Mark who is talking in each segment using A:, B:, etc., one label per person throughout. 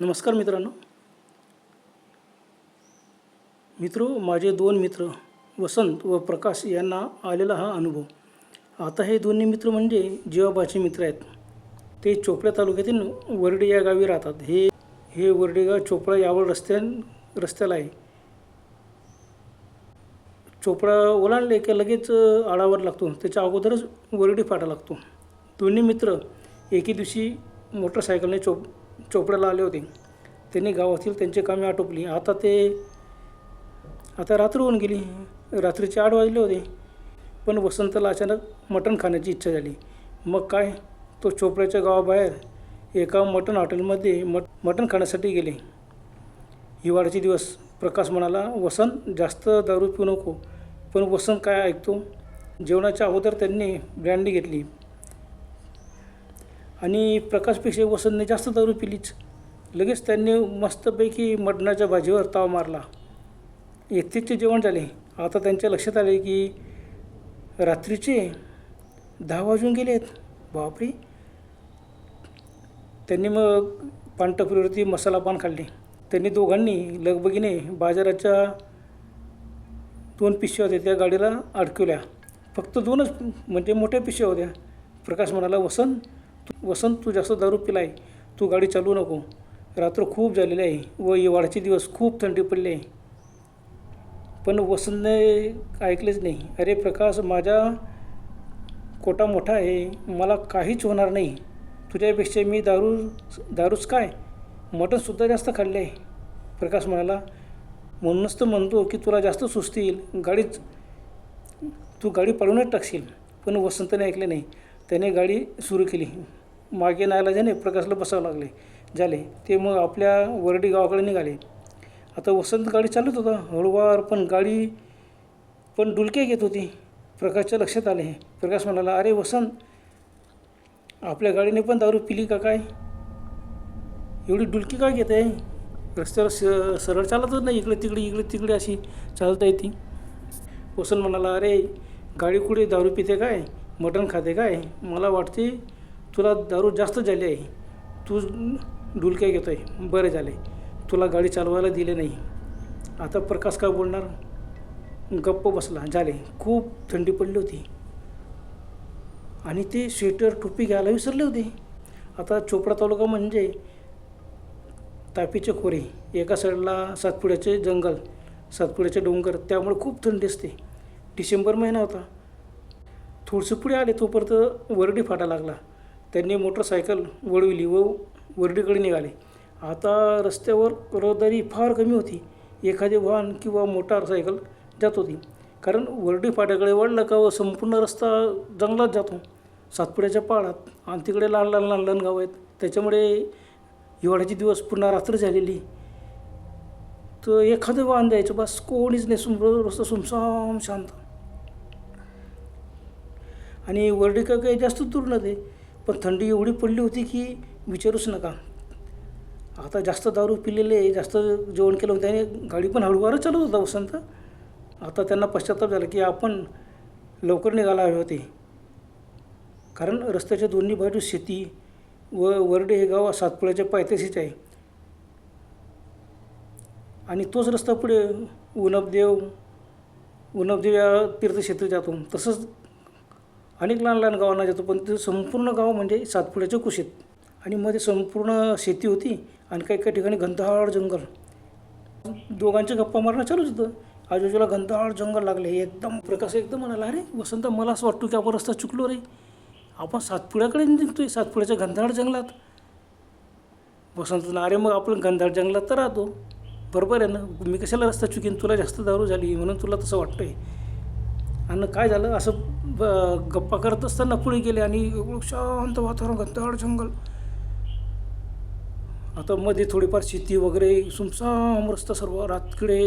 A: नमस्कार मित्रांनो. मित्र माझे दोन मित्र वसंत व प्रकाश यांना आलेला हा अनुभव. आता हे दोन्ही मित्र म्हणजे जीवाबाचे मित्र आहेत. ते चोपडा तालुक्यातील वर्डे या गावी राहतात. हे हे वर्डेगाव चोपडा यावळ रस्त्या रस्त्याला आहे. चोपडा ओलांडले की लगेच आडावर लागतो. त्याच्या अगोदरच वरडी फाटा लागतो. दोन्ही मित्र एके दिवशी मोटरसायकलने चोप चोपड्याला आले होते. त्यांनी गावातील त्यांची कामे आटोपली. आता ते आता रात्र होऊन गेली. रात्रीचे आठ वाजले होते. पण वसंतला अचानक मटण खाण्याची इच्छा झाली. मग काय? तो चोपड्याच्या गावाबाहेर एका मटण हॉटेलमध्ये मट मटण खाण्यासाठी गेले. हिवाळ्याचे दिवस. प्रकाश म्हणाला वसंत जास्त दारू पिऊ नको. पण वसंत काय ऐकतो? जेवणाच्या अगोदर त्यांनी ब्रँडी घेतली. आणि प्रकाशपेक्षा वसंतने जास्त दारू पिलीच. लगेच त्यांनी मस्तपैकी मटणाच्या भाजीवर ताव मारला. एकतीसचे जेवण झाले. आता त्यांच्या लक्षात आले की रात्रीचे दहा वाजून गेले आहेत. बापरे! त्यांनी मग पानटपरीवरती मसाला पान खाल्ले. त्यांनी दोघांनी लगबगीने बाजाराच्या दोन पिशव्या होत्या त्या गाडीला अडकवल्या. फक्त दोनच म्हणजे मोठ्या पिशव्या होत्या. प्रकाश म्हणाला वसंत वसंत तू जास्त दारू पिलाय. तू गाडी चालवू नको. रात्र खूप झालेली आहे. व हिवाळ्याचे दिवस खूप थंडी पडली आहे. पण वसंतने ऐकलेच नाही. अरे प्रकाश माझा कोटा मोठा आहे. मला काहीच होणार नाही. तुझ्यापेक्षा मी दारू दारूच काय? मटणसुद्धा जास्त खाल्ले आहे. प्रकाश म्हणाला म्हणूनच तर म्हणतो की तुला जास्त सुचतील गाडीच तू गाडी पळवूनच टाकशील. पण वसंतने ऐकले नाही. त्याने गाडी सुरू केली. मागे नाईलाजाने प्रकाशला बसावं लागले झाले. ते मग आपल्या वरडी गावाकडे निघाले. आता वसंत गाडी चालत होता. हळूवार पण गाडी पण डुलके घेत होती. प्रकाशच्या लक्षात आले. प्रकाश म्हणाला अरे वसंत आपल्या गाडीने पण दारू पिली का काय? एवढी डुलकी काय घेत आहे? रस्त्यावर स सरळ चालतच नाही. इकडे तिकडे इकडे तिकडे अशी चालता येते. वसंत म्हणाला अरे गाडी कुठे दारू पिते काय? मटण खाते काय? मला वाटते तुला दारू जास्त झाली आहे. तू डुलक्या घेतो आहे बरे झाले. तुला गाडी चालवायला दिले नाही. आता प्रकाश काय बोलणार? गप्प बसला. झाले. खूप थंडी पडली होती. आणि ते स्वेटर टोपी घ्यायला विसरले होते. आता चोपडा तालुका म्हणजे तापीचे खोरे. एका साईडला सातपुड्याचे जंगल सातपुड्याचे डोंगर. त्यामुळे खूप थंडी असते. डिसेंबर महिना होता. थोडंसं पुढे आले तोपर्यंत वरडी फाटा लागला. त्यांनी मोटरसायकल वळविली व वरडीकडे निघाले. आता रस्त्यावर रहदारी फार कमी होती. एखादे वाहन किंवा मोटारसायकल जात होती. कारण वरडी फाट्याकडे वळलं का व संपूर्ण रस्ता जंगलात जातो. सातपुड्याच्या पाडात आणि तिकडे लहान लहान लहान लहान गावं आहेत. त्याच्यामुळे हिवाळ्याचे दिवस पुन्हा रात्र झालेली. तर एखादं वाहन द्यायचं बस कोणीच नाही. सुम रस्ता सुमसाम शांत. आणि वरडी का काही जास्त दूर नव्हते पण थंडी एवढी पडली होती की विचारूच नका. आता जास्त दारू पिलेले जास्त जेवण केलं होतं आणि गाडी पण हळूवारच चालत होता वसंत. आता त्यांना पश्चाताप झाला की आपण लवकर निघायला हवे होते. कारण रस्त्याच्या दोन्ही बाजू शेती व वरडे हे गाव सातपुड्याच्या पायथ्याशीच आहे. आणि तोच रस्ता पुढे उनबदेव उनबदेव या तीर्थक्षेत्र जातो. तसंच अनेक लहान लहान गावांना जातो पण ते संपूर्ण गाव म्हणजे सातपुड्याच्या कुशीत. आणि मध्ये संपूर्ण शेती होती आणि काही काही ठिकाणी घनदाट जंगल. दोघांच्या गप्पा मारणं चालूच होतं. आजूबाजूला घनदाट जंगल लागले एकदम प्रकाश एकदम म्हणाला अरे वसंत मला असं वाटतो की आपण रस्ता चुकलो रे. आपण सातपुड्याकडे निघतो आहे सातपुड्याच्या घंधाळ जंगलात. वसंत अरे मग आपण घनदाट जंगलात तर राहतो. बरोबर आहे ना. मी कशाला रस्ता चुकीन? तुला जास्त दारू झाली म्हणून तुला तसं वाटतं आहे आणि काय झालं? असं ब गप्पा करत असताना पुढे गेले आणि एवढं शांत वातावरण घनदाट जंगल. आता मध्ये थोडीफार शेती वगैरे सुमसाम रस्ता सर्व रातकडे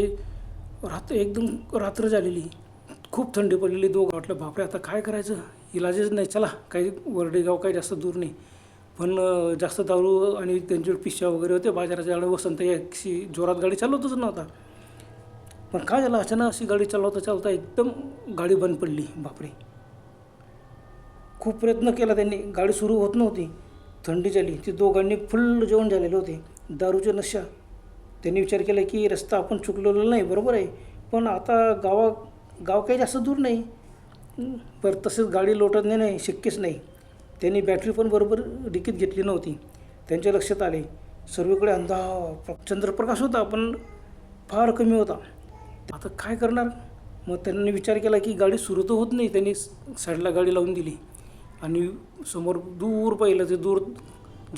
A: रात एकदम रात्र झालेली. खूप थंडी पडलेली दोघं वाटलं बापरे आता काय करायचं? इलाजच नाही चला काही वरडेगाव काही जास्त दूर नाही. पण जास्त दारू आणि त्यांच्यावर पिशव्या वगैरे होते बाजाराच्या गाडी वसंत याशी जोरात गाडी चालवतच नव्हता. पण काय झालं अचानक अशी गाडी चालवता चालवता एकदम गाडी बंद पडली बापरे. खूप प्रयत्न केला त्यांनी. गाडी सुरू होत नव्हती. थंडी झाली. ती दोघांनी फुल जेवण झालेले होते. दारूच्या नशा. त्यांनी विचार केला की रस्ता आपण चुकलेलो नाही बरोबर आहे. पण आता गावा गाव काही जास्त दूर नाही. बरं तसेच गाडी लोटत नाही नाही शक्यच नाही. त्यांनी बॅटरी पण बरोबर डिकीत घेतली नव्हती. त्यांच्या लक्षात आले. सर्वीकडे अंधा चंद्रप्रकाश होता पण फार कमी होता. आता काय करणार? मग त्यांनी विचार केला की गाडी सुरू तर होत नाही. त्यांनी साईडला गाडी लावून दिली. आणि समोर दूर पाहिलं ते दूर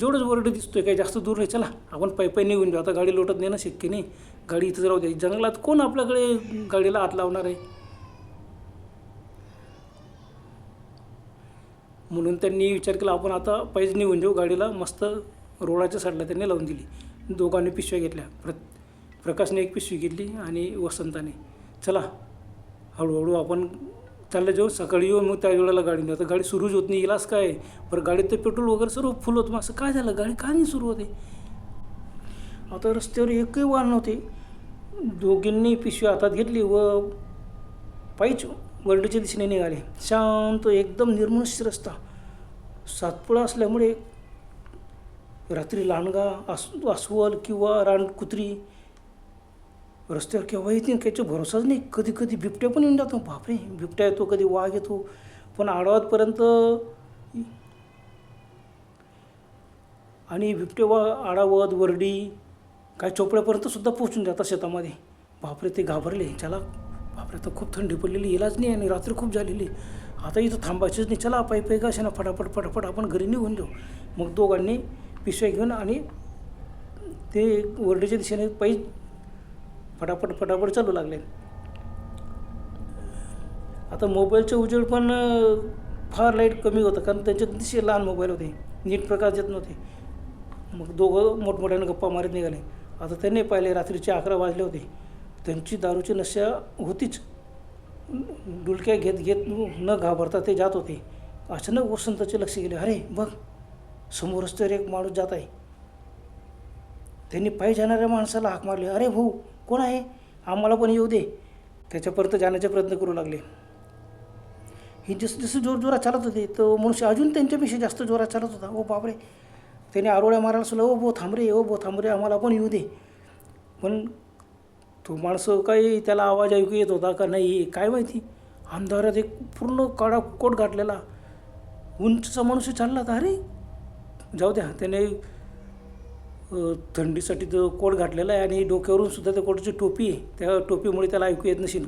A: जेवढंच वरड दिसतोय काही जास्त दूर नाही. चला आपण पाय पाय निघून जाऊ. आता गाडी लोटत नेणं शक्य नाही. गाडी इथं राहू द्या. जंगलात कोण आपल्याकडे गाडीला हात लावणार आहे? म्हणून त्यांनी विचार केला आपण आता पायीच निघून जाऊ. गाडीला मस्त रोडाच्या साईडला त्यांनी लावून दिली. दोघांनी पिशव्या घेतल्या. प्र प्रकाशने एक पिशवी घेतली आणि वसंताने. चला हळूहळू आपण चाललं जाऊ सकाळी येऊन मग त्या वेळेला गाडी नाही आता गाडी सुरूच होत नाही गेलास काय बरं गाडीत तर पेट्रोल वगैरे सर्व फुल होतं. मग असं काय झालं? गाडी का नाही सुरू होते? आता रस्त्यावर एकही वाहन नव्हते. दोघींनी पिशवी हातात घेतली व पायीच वर्डीच्या दिशेने निघाले. शांत एकदम निर्मनुष्य रस्ता. सातपुडा असल्यामुळे रात्री लांडगा आस अस्वल किंवा रानकुत्री रस्त्यावर केव्हा येतील त्याचा भरोसाच नाही. कधी कधी बिबट्या पण येऊन जातो. बापरे बिबट्या येतो कधी वाघ येतो. पण आडवातपर्यंत आणि बिबटे वा आडावत वरडी काय चोपड्यापर्यंत सुद्धा पोचून जातात शेतामध्ये. बापरे ते घाबरले. चला बापरे तर खूप थंडी पडलेली. इलाज नाही आणि रात्री खूप झालेली. आता इथं थांबायचंच नाही. चला पायी पायी का ना फटाफट फटाफट आपण घरी निघून जाऊ. मग दोघांनी पिशव्या घेऊन आणि ते वरडीच्या दिशेने पायी फटाफट फटाफट चालू लागले. आता मोबाईलचे उजेड पण फार लाइट कमी होतं कारण त्यांचे अतिशय लहान मोबाईल होते नीट प्रकाश येत नव्हते. मग दोघं मोठमोठ्याने गप्पा मारत निघाले. आता त्यांनी पाहिले रात्रीचे अकरा वाजले होते. त्यांची दारूची नशा होतीच. डुलक्या घेत घेत न घाबरता ते जात होते. अचानक वसंताचे लक्ष गेले. अरे बघ समोरच तर एक माणूस जात आहे. त्यांनी पायी जाणाऱ्या माणसाला हाक मारली. अरे भाऊ कोण आहे? आम्हाला पण येऊ दे. त्याच्यापर्यंत जाण्याचा प्रयत्न करू लागले. ही जसं जसं जोर जोरात चालत होते तो मनुष्य अजून त्यांच्यापेक्षा जास्त जोरात चालत होता. ओ बापरे. त्याने आरोळ्या मारायला सुद्धा ओ बो थांबरे ओ बो थांबरे आम्हाला पण येऊ दे? पण तो माणसं काही त्याला आवाज ऐकू येत होता का नाही काय माहिती? अंधारात एक पूर्ण काळा कोट घातलेला उंचचा मनुष्य चालला होता. अरे जाऊ द्या. त्याने थंडीसाठी तो कोट घातलेला आहे आणि डोक्यावरून सुद्धा त्या कोटाची टोपी आहे. त्या टोपीमुळे त्याला ऐकू येत नसेल.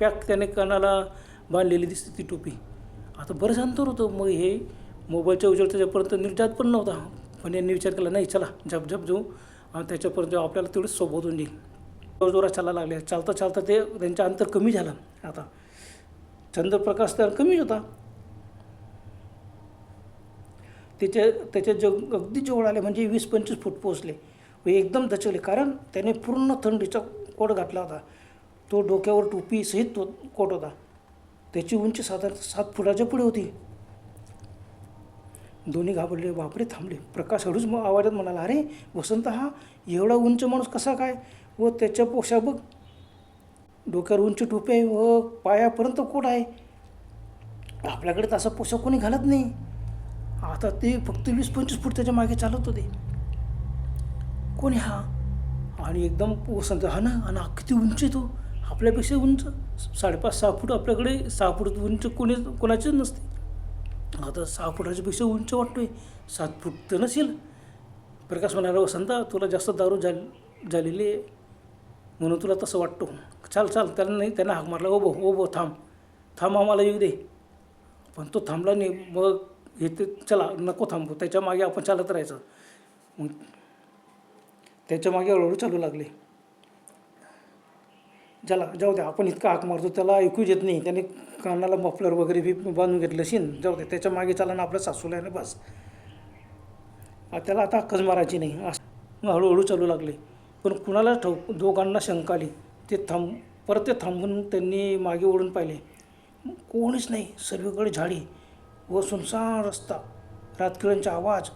A: पॅक त्याने कानाला बांधलेली दिसते ती टोपी. आता बरंच अंतर होतं. मग हे मोबाईलच्या उजेड त्याच्यापर्यंत निर्जात पण नव्हता. पण यांनी विचार केला नाही चला झप झप जाऊ. आणि त्याच्यापर्यंत जाऊ आपल्याला तेवढंच सोबत होऊन जाईल. जोर चालायला लागले चालता चालता ते त्यांचं अंतर कमी झालं. आता चंद्रप्रकाश तर कमीच होता. त्याच्या त्याच्या जग अगदी जवळ आले म्हणजे वीस पंचवीस फूट पोचले व एकदम दचकले कारण त्याने पूर्ण थंडीचा कोट घातला होता. तो डोक्यावर टोपी सहित तो कोट होता. त्याची उंची साधारण सात फुटाच्या पुढे होती. दोन्ही घाबरले बापरे थांबले. प्रकाश हळूच मग आवाजात म्हणाला अरे वसंत हा एवढा उंच माणूस कसा काय? व त्याच्या पोशाख बघ. डोक्यावर उंच टोपी आहे व पायापर्यंत कोट आहे. आपल्याकडे तसा पोशाख कोणी घालत नाही. आता ते फक्त वीस पंचवीस फूट त्याच्यामागे चालत होते. कोणी? हा. आणि एकदम वसंत हा ना आणि हा किती उंच आहे तो. आपल्यापेक्षा उंच. साडेपाच सहा फूट आपल्याकडे सहा फूट उंच कोणी कोणाचीच नसते. आता सहा फुटाच्यापेक्षा उंच वाटतोय. सात फूट तर नसेल. प्रकाश म्हणाला वसंत तुला जास्त दारू झाल झालेली आहे. म्हणून तुला तसं वाटतो. चाल चाल त्यांना नाही त्यांना हाक मारला. ओ बो ओ बो थांब. थांब आम्हाला येऊ दे. पण तो थांबला नाही. मग हे ते चला नको थांबू. त्याच्यामागे आपण चालत राहायचं. मग त्याच्यामागे हळूहळू चालू लागले. चला जाऊ द्या आपण इतका हाक मारतो त्याला ऐकूच येत नाही. त्याने कानाला मफलर वगैरे बी बांधून घेतलं शिन. जाऊ द्या त्याच्यामागे चाला ना आपल्या सासूला आहे ना बस. त्याला आता हक्कच मारायची नाही. असं मग हळूहळू चालू लागले. पण कुणाला ठाऊक दोघांना शंका आली. ते थांब परत ते थांबून त्यांनी मागे ओढून पाहिले. कोणीच नाही सर्वीकडे झाडी. व सुनसान रस्ता रातकिळ्यांचा आवाज.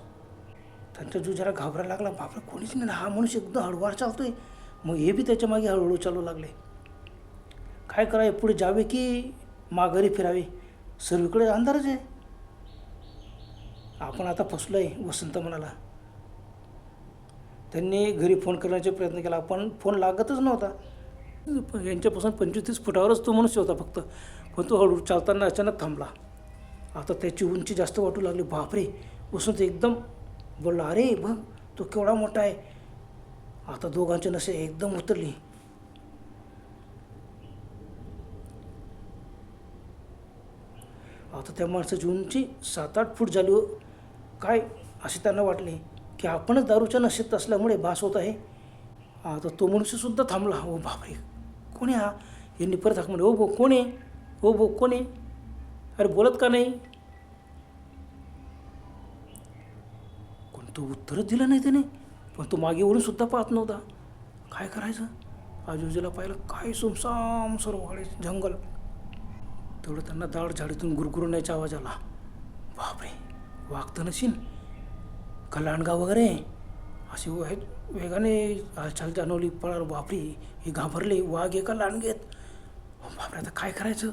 A: त्यांचा जीव जरा घाबरायला लागला. बापरे कोणीच नाही हा मनुष्य एकदम हळूवार चालतोय. मग हे बी त्याच्यामागे हळूहळू चालू लागले. काय करावे पुढे जावे की माघारी फिरावे? सर्वीकडे अंधारच आहे. आपण आता फसलो आहे वसंत म्हणाला. त्यांनी घरी फोन करण्याचा प्रयत्न केला पण फोन लागतच नव्हता. यांच्यापासून पंचवीस तीस फुटावरच तो मनुष्य होता फक्त. पण तो हळूहळू चालताना अचानक थांबला. आता त्याची उंची जास्त वाटू लागली. बापरे वसंत एकदम बोलला अरे बघ तो केवढा मोठा आहे. आता दोघांचे नशे एकदम उतरली. आता त्या माणसाची उंची सात आठ फूट झाली हो. काय असे त्यांना वाटले की आपणच दारूच्या नशेत असल्यामुळे भास होत आहे. आता तो मनुष्यसुद्धा थांबला. हो बापरे कोणी हा? यांनी परत हाक म्हणले ओ भो कोण आहे? ओ भो कोण आहे? अरे बोलत का नाही? कोणतं उत्तरच दिलं नाही त्याने. पण तो मागे वळून सुद्धा पाहत नव्हता. काय करायचं? आजूबाजूला पाहिलं काय सुमसाम सर्व जंगल. तेवढं त्यांना दाड झाडीतून गुरगुरण्याचा आवाज आला बापरे वागतं नशीन. का लांडगा वगैरे? असे वे वेगाने हालचाल जाणवली. पळाल बापरे हे घाबरले. वाघ एका का लांडगेत? बापरे आता काय करायचं?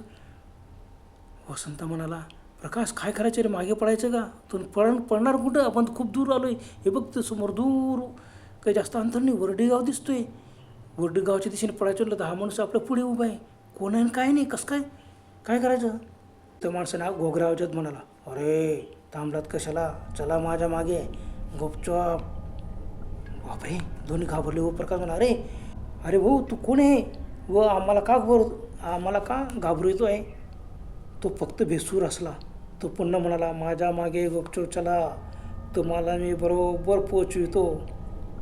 A: वसंत म्हणाला प्रकाश काय करायचं रे? मागे पडायचं का? तू पळण पडणार कुठं? आपण खूप दूर आलो आहे हे बघ ते समोर दूर काही जास्त अंतर नाही. वरडी दिसतो आहे वरडीगावच्या दिशेने पडायचं म्हटलं तर हा माणूस आपल्या पुढे उभा आहे. कोण आहे आणि काय नाही? कसं काय? काय करायचं? त्या माणसाने घोगरा आवाजात म्हणाला अरे थांबलात कशाला? चला माझ्या मागे. गुपचाप. बापरे दोन्ही घाबरले व प्रकाश म्हणा अरे अरे भाऊ तू कोण आहे? व आम्हाला का घाबर आम्हाला का घाबरू येतो आहे तो फक्त भेसूर असला. तो पुन्हा म्हणाला माझ्या मागे गुपचूप चला. तुम्हाला मी बरोबर पोचवितो.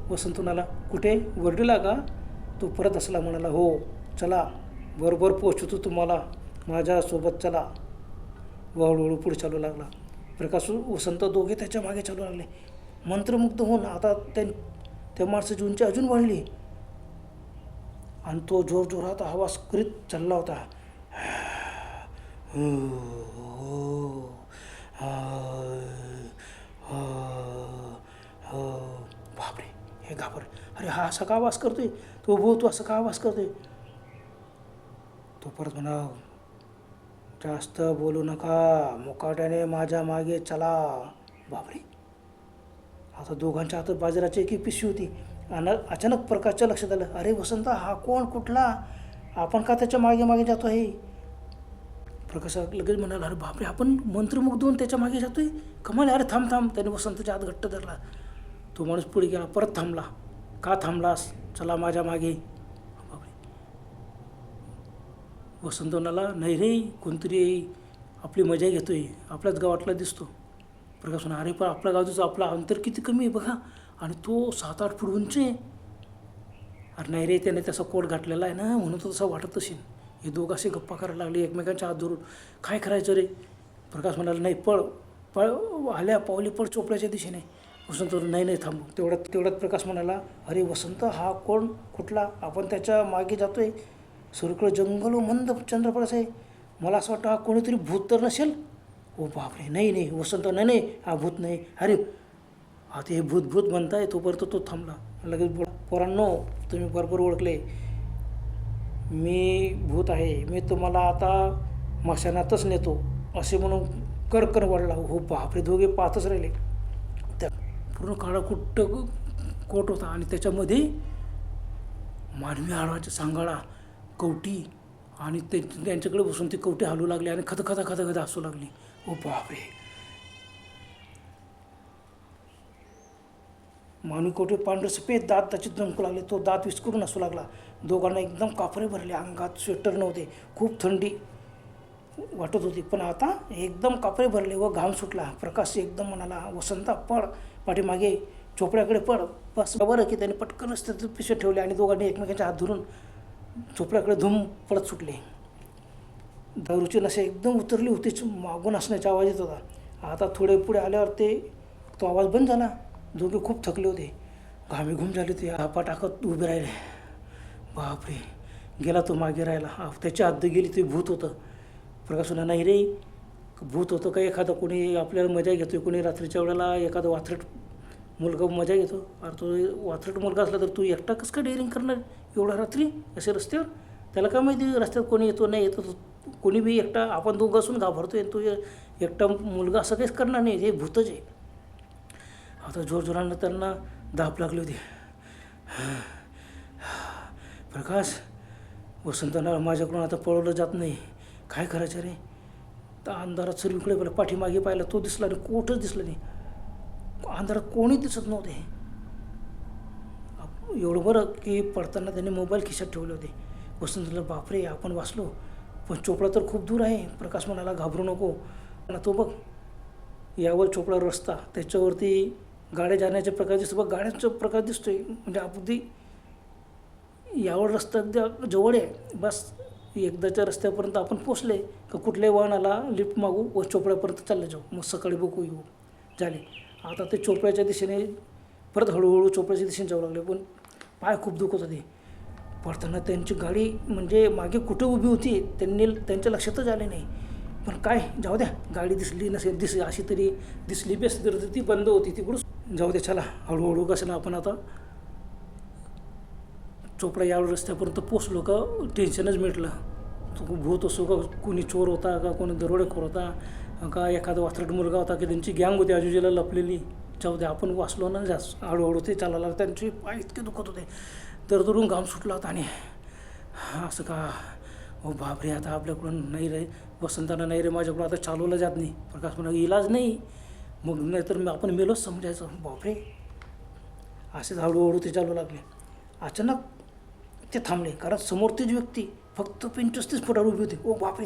A: वसंत म्हणाला कुठे? वर्डीला का? तो परत असला म्हणाला हो चला. बरोबर पोचवतो तुम्हाला. माझ्यासोबत चला. व हळूहळू पुढे चालू लागला. प्रकाश वसंत दोघे त्याच्यामागे चालू लागले. मंत्रमुग्ध होऊन आता त्या त्या माणसाची उंची अजून वाढली. आणि तो जोर जोरात आवाज करीत चालला होता. बापरे हे घाबर. अरे हा असा का आवाज करतोय? तो भो तू असं का आवाज करतोय? तो परत म्हणा जास्त बोलू नका मुकाट्याने माझ्या मागे चला. बापरे. आता दोघांच्या हातात बाजाराची एक एक पिशवी होती. आणि अचानक प्रकाशच्या लक्षात आलं अरे वसंत हा कोण कुठला? आपण का त्याच्यामागे मागे जातो आहे प्रकाश लगेच म्हणाला अरे बापरे आपण मंत्रमुग्ध होऊन त्याच्यामागे जातोय? कमाल अरे थांब थांब. त्याने वसंतच्या हात घट्ट धरला. तो माणूस पुढे गेला परत थांबला. का थांबलास? चला माझ्या मागे. बापरे. वसंत म्हणाला नाही रे कोणतरी आपली मजा घेतोय. आपल्याच गावातला दिसतो. प्रकाश म्हणा अरे पण आपल्या गावचं आपला अंतर किती कमी आहे बघा. आणि तो सात आठ फूट उंच आहे. अरे नाही रे त्याने तसा कोट घातलेला आहे ना म्हणून तो तसा वाटत असेल. हे दोघं असे गप्पा करायला लागले. एकमेकांच्या हात धरून काय करायचं रे? प्रकाश म्हणाला नाही पळ पळ आल्या पावली पळ चोपड्याच्या दिशेने. वसंत नाही नाही थांबू. तेवढ्यात तेवढ्यात प्रकाश म्हणाला अरे वसंत हा कोण? कुठला? आपण त्याच्यामागे जातोय. सगळीकडे जंगल मंद चंद्रप्रकाश आहे. मला असं वाटतं हा कोणीतरी भूत तर नसेल? ओ बापरे! नाही नाही वसंत नाही नाही हा भूत नाही. अरे आता हे भूत भूत म्हणताय तोपर्यंत तो थांबला. लगेच पोरांनो तुम्ही बरोबर ओळखले. मी भूत आहे मी तुम्हाला आता मशानातच नेतो असे म्हणून कडकन वाढला. हो बापरे दोघे पाहतच राहिले. त्या पूर्ण काळा कुट्ट कोट होता आणि त्याच्यामध्ये मानवी हाडाच्या सांगाळा कवटी आणि ते त्यांच्याकडे बसून ते कवटे हलू लागले आणि खतखता खता हसू लागली. हो ओ बापरे मानवी कवटे पांढरे सफेद दात त्याचे चमकू लागले. तो दात विस्करून असू लागला. दोघांना एकदम कापरे भरले अंगात स्वेटर नव्हते खूप थंडी वाटत होती. पण आता एकदम कापरे भरले व घाम सुटला. प्रकाश एकदम म्हणाला वसंता पड पाठीमागे चोपड्याकडे पड बस बरं की त्याने पटकनच त्याचे पिशे ठेवले आणि दोघांनी एकमेकांच्या हात धरून चोपड्याकडे धूम पळत सुटले. दारूची नशा एकदम उतरली होतीच मागून असण्याचा आवाज येत होता. आता थोडे पुढे आल्यावर ते तो आवाज बंद झाला. दोघे खूप थकले होते. घामेघूम झाले होते. हापा टाकत उभे राहिले. बापरे गेला तो मागे राहिला हा त्याच्या आत गेली ते भूत होतं. प्रकाश नाही रे भूत होतं का एखादं कोणी आपल्याला मजा घेतो कोणी रात्रीच्या वेळेला एखादं वाथरट मुलगा मजा घेतो? अरे तो वाथरट मुलगा असला तर तू एकटा कसं का डेअरिंग करणार? एवढ्या रात्री असे रस्त्यावर? त्याला काय माहिती रस्त्यात कोणी येतो नाही येतो? कोणी बी एकटा आपण दोघं असून घाबरतोय तो एकटा मुलगा असं काहीच करणार नाही. हे भूतच आहे. आता जोरजोरानं त्यांना दाब लागली होती. प्रकाश वसंतला माझ्याकडून आता पळवलं जात नाही. काय करायचं रे? तर अंधारात सर्वीकडे पाहिलं पाठीमागे पाहिला तो दिसला नाही कोठंच दिसलं नाही. अंधारात कोणी दिसत नव्हते. एवढं बरं की पडताना त्यांनी मोबाईल खिशात ठेवले होते. वसंतला बापरे आपण वाचलो. पण चोपडा तर खूप दूर आहे. प्रकाश म्हणाला घाबरू नको. आणि तो बघ यावर चोपडा रस्ता त्याच्यावरती गाड्या जाण्याचे प्रकार दिसतो बघ गाड्यांचा प्रकार दिसतोय. म्हणजे अगदी यावर रस्ता जवळ आहे बस एकदाच्या रस्त्यापर्यंत आपण पोचले का कुठल्याही वाहनाला लिफ्ट मागू व चोपड्यापर्यंत चालले जाऊ. मग सकाळी बघू येऊ. झाले. आता ते चोपड्याच्या दिशेने परत हळूहळू चोपड्याच्या दिशेने जाऊ लागले. पण पाय खूप दुखत होते. पडताना त्यांची गाडी म्हणजे मागे कुठे उभी होती त्यांनी त्यांच्या लक्षातच आले नाही. पण काय जाऊ द्या. गाडी दिसली नसेल दिस अशी तरी दिसली बेस तर ती बंद होती तिकडून. जाऊ द्या चला. हळूहळू कसं ना आपण आता. चोपडा या रस्त्यापर्यंत पोचलो का टेन्शनच मिटलं. भूत असो का कोणी चोर होता का कोणी दरोडेखोर होता का एखादा वात्रट मुलगा होता की त्यांची गँग होती आजूबाजूला लपलेली. जाऊ दे आपण वाचलो ना जास्त हळूहळू ते चालायला त्यांचे पाय इतके दुखत होते. तर तरुण घाम सुटला होता आणि असं का हो बापरे आता आपल्याकडून नाही रे वसंताना नाही रे माझ्याकडून आता चालवलं जात नाही. प्रकाश म्हणा इलाज नाही. मग नाहीतर मी आपण मेलोच समजायचं. बापरे. असेच हळूहळू ते चालू लागले. अचानक ते थांबले. कारण समोर तीच व्यक्ती फक्त पंचवीस फुटावर उभी होती. ओ बापरे.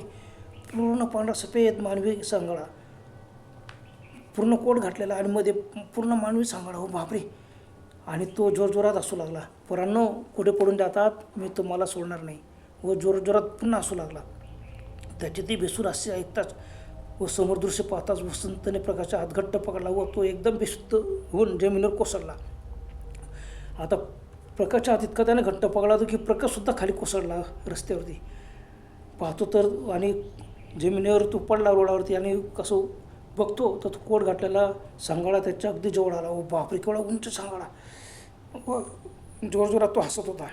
A: पूर्ण पांढरा सफेद मानवी सांगाडा. पूर्ण कोट घातलेला आणि मध्ये पूर्ण मानवी सांगाडा. हो बापरे. आणि तो जोरजोरात असू लागला. पोरांनो कुठे पडून जातात? मी तुम्हाला सोडणार नाही. व जोरजोरात पुन्हा असू लागला. त्याची ती बेसूर असे ऐकताच व समोर दृश्य पाहताच वसंतने प्रकाशचा हातघट्ट पकडला व तो एकदम बेशुद्ध होऊन जमिनीवर कोसळला. आता प्रकाशच्या हात इतका त्याने घट्ट पकडला होता की प्रकाशसुद्धा खाली कोसळला रस्त्यावरती. पाहतो तर आणि जमिनीवर तो पडला रोडावरती आणि कसं बघतो तर तो कोट घातलेला सांगाडा त्याच्या अगदी जवळ आला. ओ बापरे केवढा उंच सांगाडा व जोरजोरात तो हसत होता.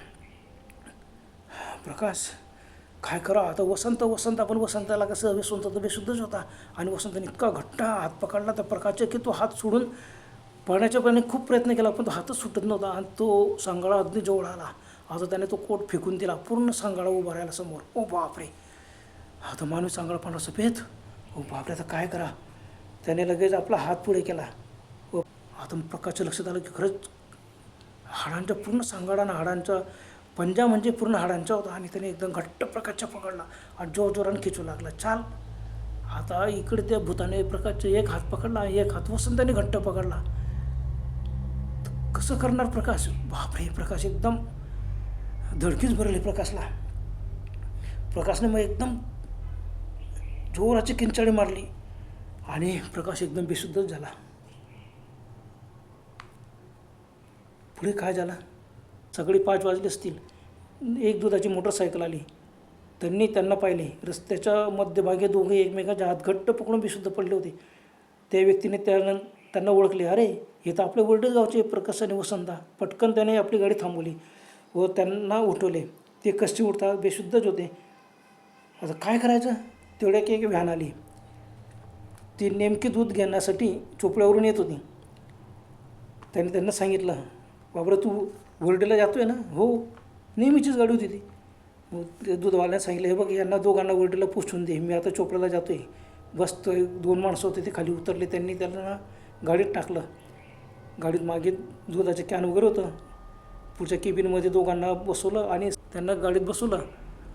A: प्रकाश काय करा? आता वसंत वसंत आपण वसंताला कसं वसंत तर बेशुद्धच होता. आणि वसंताने इतका घट्टा हात पकडला तर प्रकाशच्या की तो हात सोडून पळण्याच्या पाण्याने खूप प्रयत्न केला पण तो हातच सुटत नव्हता आणि तो सांगाळा अगदी जवळ आला. आता त्याने तो कोट फेकून दिला पूर्ण सांगाळा उभा राहिला समोर. ओ बापरे! आता माणूस सांगाळा पांढरा सफेद. ओ बापरे आता काय करा? त्याने लगेच आपला हात पुढे केला. व आता प्रकाशच्या लक्षात आलं की खरंच हाडांच्या पूर्ण सांगाडानं हाडांचा पंजा म्हणजे पूर्ण हाडांचा होता आणि त्याने एकदम घट्ट प्रकाशचा पकडला आणि जोर जोरानं खिचू लागला. चाल! आता इकडे त्या भूताने प्रकाशचे एक हात पकडला एक हात वसंताने घट्ट पकडला. कसं करणार प्रकाश? बापरे प्रकाश एकदम धडकीच भरले प्रकाशला. प्रकाशने मग एकदम जोराची किंचाळी मारली आणि प्रकाश एकदम बेशुद्धच झाला. पुढे काय झालं? सकाळी पाच वाजले असतील. एक दुधाची मोटरसायकल आली. त्यांनी त्यांना पाहिले. रस्त्याच्या मध्यभागी दोघे एकमेकांच्या हात घट्ट पकडून बेशुद्ध पडले होते. त्या व्यक्तीने त्यानं त्यांना ओळखले. अरे हे तर आपले वर्डेच गावचे प्रकाश आणि वसंता पटकन त्याने आपली गाडी थांबवली व त्यांना उठवले. ते कसे उठता बेशुद्धच होते. आता काय करायचं? तेवढ्या की एक व्हॅन आली. ती नेमकी दूध घेण्यासाठी चोपड्यावरून येत होती. त्याने त्यांना सांगितलं बाबरं तू वर्डेला जातो आहे ना? हो. नेहमीचीच गाडी होती ती. मग ते दूधवाल्याने सांगितलं हे बघ यांना दोघांना वर्डेला पोचवून दे. मी आता चोपड्याला जातो आहे बस दोन माणसं होते ते खाली उतरले. त्यांनी त्यांना गाडीत टाकलं. गाडीत मागे दुधाचे कॅन वगैरे होतं. पुढच्या केबिनमध्ये दोघांना बसवलं आणि त्यांना गाडीत बसवलं.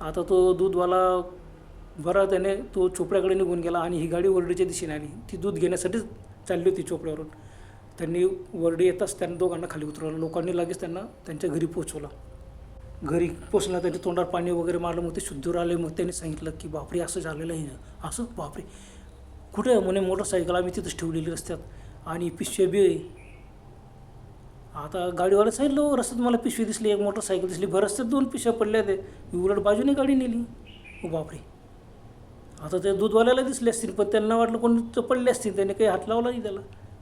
A: आता तो दूधवाला बरा त्याने तो चोपड्याकडे निघून गेला आणि ही गाडी वर्डीच्या दिशेने आली. ती दूध घेण्यासाठीच चालली होती चोपड्यावरून. त्यांनी वर्डी येताच त्यांना दोघांना खाली उतरवलं. लोकांनी लगेच त्यांना त्यांच्या घरी पोचवलं घरी पोचलं त्यांच्या तोंडावर पाणी वगैरे मारलं मग ते शुद्धीवर आले. मग त्यांनी सांगितलं की बापरे असं झालेलं आहे असं? बापरे. कुठे म्हणे मोटरसायकल आम्ही तिथंच ठेवलेली रस्त्यात. आणि पिशव्या बी आहे. आता गाडीवाला सांगितलं "हो, रस्त्यात मला पिशवी दिसली एक मोटरसायकल दिसली भर रस्त्यात दोन पिशव्या पडल्या ते उलट बाजूने गाडी नेली. हो बापरे. आता त्या दूधवाल्याला दिसले असतील पण त्यांना वाटलं कोण तर पडले असतील त्याने काही हात लावला नाही त्याला.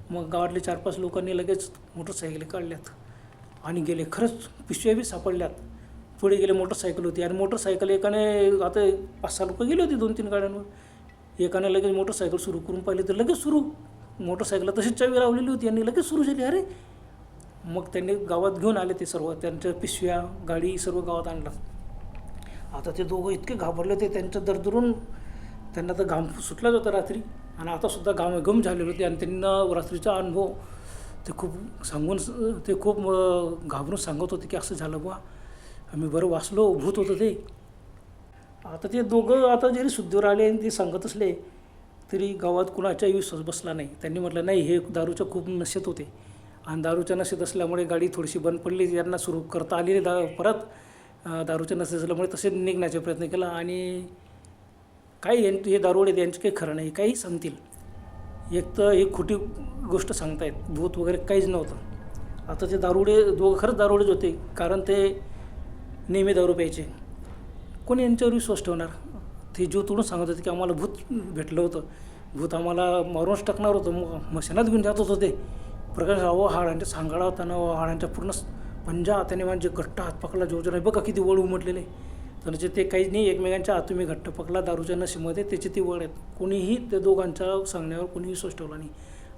A: मग गावातले चार पाच लोकांनी लगेच मोटरसायकली काढल्यात आणि गेले. खरंच पिशव्या बी सापडल्यात. पुढे गेले मोटरसायकल होती आणि मोटरसायकल एकाने आता पाच सहा लोकं गेले होते दोन तीन गाड्यांवर. एकाने लगेच मोटरसायकल सुरू करून पाहिली तर लगेच सुरू. मोटरसायकल तशीच चावी लावलेली होती आणि लगेच सुरू झाली. अरे मग त्यांनी गावात घेऊन आले ते सर्व त्यांच्या पिशव्या गाडी सर्व गावात आणलं. आता ते दोघं इतके घाबरले होते त्यांचं दरदरून त्यांना तर घाम सुटलाच होता रात्री. आणि आतासुद्धा घामघम घाम गम झालेले होते आणि त्यांना रात्रीचा अनुभव ते खूप सांगून ते खूप घाबरून सांगत होते की असं झालं बुवा. आम्ही बरं वाचलो भूत होतं ते. आता ते दोघं आता जरी शुद्धीवर आले आणि ते सांगत असले तरी गावात कुणाचाही विश्वास बसला नाही. त्यांनी म्हटलं नाही हे दारूच्या खूप नशेत होते. आणि दारूच्या नशेत असल्यामुळे गाडी थोडीशी बंद पडली. यांना सुरू करता आली दा परत दारूच्या नशेत असल्यामुळे तसे निघण्याचा प्रयत्न केला. आणि काही यां- हे दारुडे यांचे काही खरं नाही काही सांगतील. एक तर ही खोटी गोष्ट सांगतायत. भूत वगैरे काहीच नव्हतं. आता ते दारुडे दोघं खरंच दारुडेच होते. कारण ते नेहमी दारू प्यायचे. कोणी यांच्यावर विश्वास ठेवणार? ते जीव तोडून सांगत होते की आम्हाला भूत भेटलं होतं. भूत आम्हाला मारूनच टाकणार होतं. मग मशानात घेऊन जात होतं ते. प्रकाश राव हाडांच्या सांगाडा होता हाडांच्या पूर्ण पंजा त्याने म्हणजे घट्ट हात पकडला जोरजोर आहे बघा किती वळ उमटलेले. म्हणजे ते काहीच नाही एकमेकांच्या हात तुम्ही घट्ट पकडला दारूच्या नशेमध्ये त्याचे ती वळ आहेत कोणीही त्या दोघांच्या सांगण्यावर कोणीही विश्वास ठेवला नाही.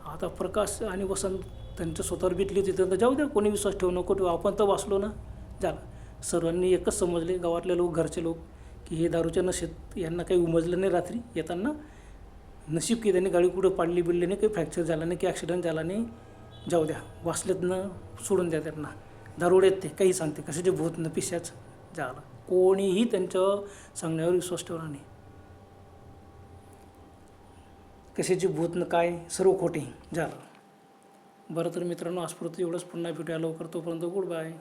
A: आता प्रकाश आणि वसंत त्यांच्या स्वतःवर बिटली होती. तर जाऊ द्या कोणी विश्वास ठेवू नको ठेवू. आपण तर वाचलो ना. झालं. सर्वांनी एकच समजले गावातले लोक घरचे लोक की हे दारूच्या नशेत यांना काही उमजलं नाही रात्री. येताना नशीब की त्यांनी गाडी कुठं पाडली बिडली नाही काही फ्रॅक्चर झाला नाही की ॲक्सिडेंट झाला नाही. जाऊ द्या वाचलेत न सोडून द्या त्यांना. दारुडेत ते काही सांगते. कशाचे भूत न पिशाच झालं कोणीही त्यांच्या सांगण्यावर विश्वास ठेवला नाही. कशाचे भूत न काय सर्व खोटे झालं बरं तर मित्रांनो आजपुरतं एवढंच. पुन्हा भेटूया लवकर. तोपर्यंत गुड बाय.